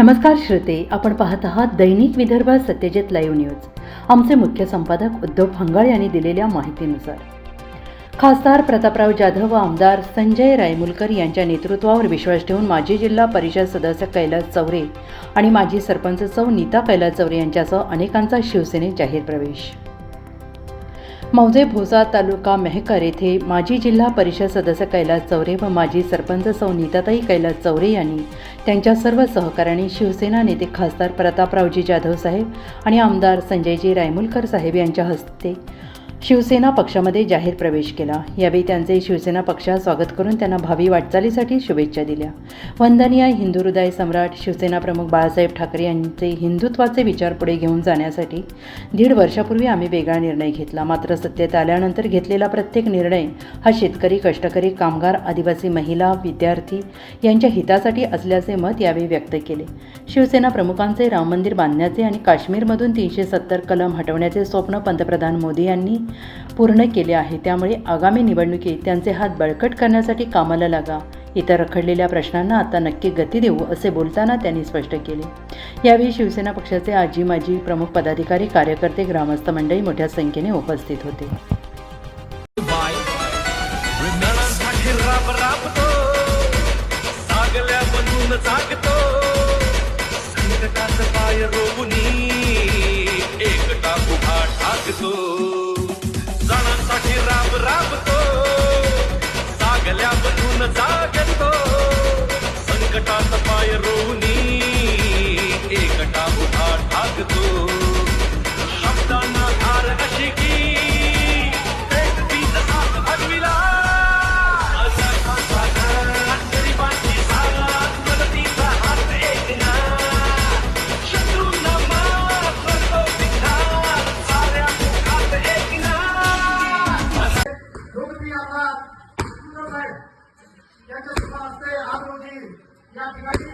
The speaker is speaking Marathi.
नमस्कार श्रोते आपण पाहत आहात दैनिक विदर्भ सत्यजित लाईव्ह न्यूज. आमचे मुख्य संपादक उद्धव फंगाळ यांनी दिलेल्या माहितीनुसार. खासदार प्रतापराव जाधव व आमदार संजय रायमुलकर यांच्या नेतृत्वावर विश्वास ठेवून माजी जिल्हा परिषद सदस्य कैलास चौरे आणि माजी सरपंच चौ नीता कैलास चौरे यांच्यासह अनेकांचा शिवसेनेत जाहीर प्रवेश. मौजे भोसा तालुका मेहकर येथे माजी जिल्हा परिषद सदस्य कैलास चौरे व माजी सरपंच सौ नीताताई कैलास चौरे यांनी त्यांच्या सर्व सहकाऱ्यांनी शिवसेना नेते खासदार प्रतापरावजी जाधव साहेब आणि आमदार संजयजी रायमुलकर साहेब यांच्या हस्ते शिवसेना पक्षामध्ये जाहीर प्रवेश केला. यावेळी त्यांचे शिवसेना पक्षात स्वागत करून त्यांना भावी वाटचालीसाठी शुभेच्छा दिल्या. वंदनीय हिंदू हृदय सम्राट शिवसेना प्रमुख बाळासाहेब ठाकरे यांचे हिंदुत्वाचे विचार पुढे घेऊन जाण्यासाठी दीड वर्षापूर्वी आम्ही वेगळा निर्णय घेतला. मात्र सत्तेत आल्यानंतर घेतलेला प्रत्येक निर्णय हा शेतकरी कष्टकरी कामगार आदिवासी महिला विद्यार्थी यांच्या हितासाठी असल्याचे मत यावेळी व्यक्त केले. शिवसेना प्रमुखांचे राम मंदिर बांधण्याचे आणि काश्मीरमधून तीनशे सत्तर कलम हटवण्याचे स्वप्न पंतप्रधान मोदी यांनी पूर्ण केले आहे. त्यामुळे आगामी निवडणुकीत त्यांचे हात बळकट करण्यासाठी कामाला लागा. इतर रखडलेल्या प्रश्नांना आता नक्की गती देऊ असे बोलताना त्यांनी स्पष्ट केले. यावेळी शिवसेना पक्षाचे आजी माजी प्रमुख पदाधिकारी कार्यकर्ते ग्रामस्थ मंडळी मोठ्या संख्येने उपस्थित होते. या ठिकाणी